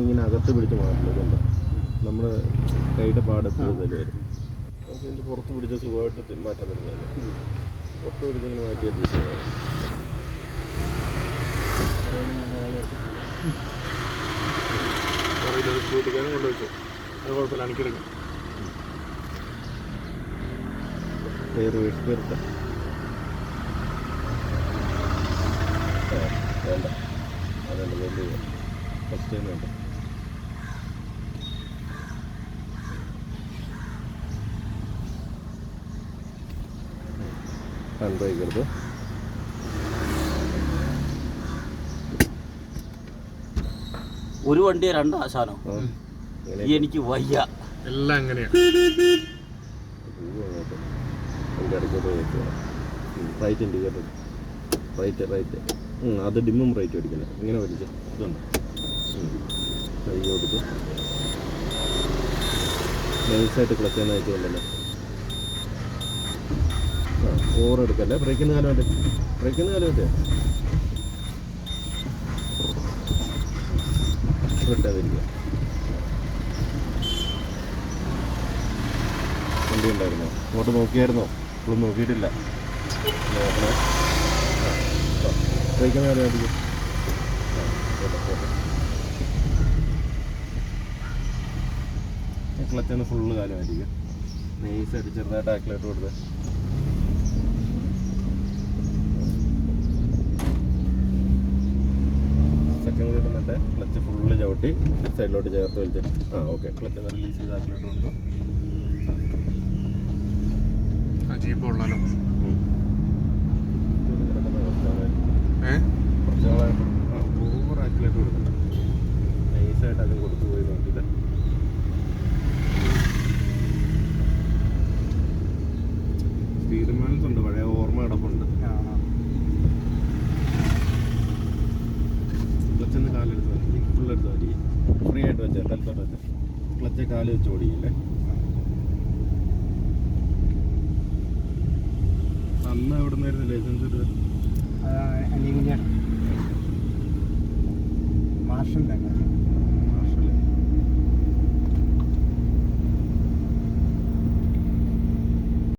ഇങ്ങനെ അകത്ത് പിടിച്ച് മാറ്റുന്നതുകൊണ്ട് നമ്മൾ കൈയുടെ പാട് കൂടുതൽ വരും. നമുക്ക് ഇതിന്റെ പുറത്ത് പിടിച്ച സുഖമായിട്ട് മാറ്റാൻ പറ്റുന്നില്ല പുറത്ത് പിടിച്ച് ഇങ്ങനെ മാറ്റി അഡ്ജസ്റ്റ് ചെയ്യാം കൂട്ടിക്കാനും കൊണ്ടുവച്ചു. അത് കുഴപ്പമില്ല എനിക്കെടുക്കാം പേര് വീഴ്ച വേണ്ട. അതല്ല വലിയ ഫസ്റ്റ് ടൈം വേണ്ട. ബ്രേക്ക് ഒരു വണ്ടി രണ്ട് ആശാനോ എനിക്ക് വയ്യ. എല്ലാം അങ്ങനെയാണ് റൈറ്റ് ഇൻഡിക്കേറ്റർ റൈറ്റ് റൈറ്റ്. അത് ഡിമ്മും റൈറ്റ് അടിക്കണേ. ഇങ്ങനെ വലിച്ച്. ഇതുണ്ട്. കൈ കൊടുത്ത്. നൈസായിട്ട് ക്ലച്ച് കൊണ്ടല്ലേ ഓവർ എടുക്കല്ലേ? ബ്രേക്കിന് കാലം വേണ്ടേ ബ്രേക്കിന് കാലം വേണ്ടേ വിട്ടാതിരിക്കുക വണ്ടി ഉണ്ടായിരുന്നോ അങ്ങോട്ട് നോക്കിയായിരുന്നോ? ഇപ്പോഴും നോക്കിയിട്ടില്ല. ബ്രേക്കിന് കാലം വേണ്ടി ക്ലച്ചാണ് ഫുള്ള് കാലമായിരിക്കും. നെയ്സ് ചെറുതായിട്ട് ആക്കിലായിട്ട് കൊടുത്ത്. സെക്കൻഡ് ക്ലച്ച് ഫുള്ള് ചവിട്ടി സൈഡിലോട്ട് ചേർത്ത് വലിച്ച്. ആ ഓക്കെ. ക്ലച്ച് റിലീസ് ചെയ്ത് ജീപ്പ് ഉള്ളല്ലോ കാലെടുത്ത് മതി ഫുള്ളെടുത്ത് മതി ഫ്രീ ആയിട്ട് വെച്ചാൽ തലത്തോട്ട് വെച്ചാൽ ക്ലച്ച് കാൽ വെച്ച് ഓടിക്കില്ലേ അന്ന് എവിടെ നിന്നായിരുന്നു ലൈസൻസ് എടുത്തത്? തന്നെ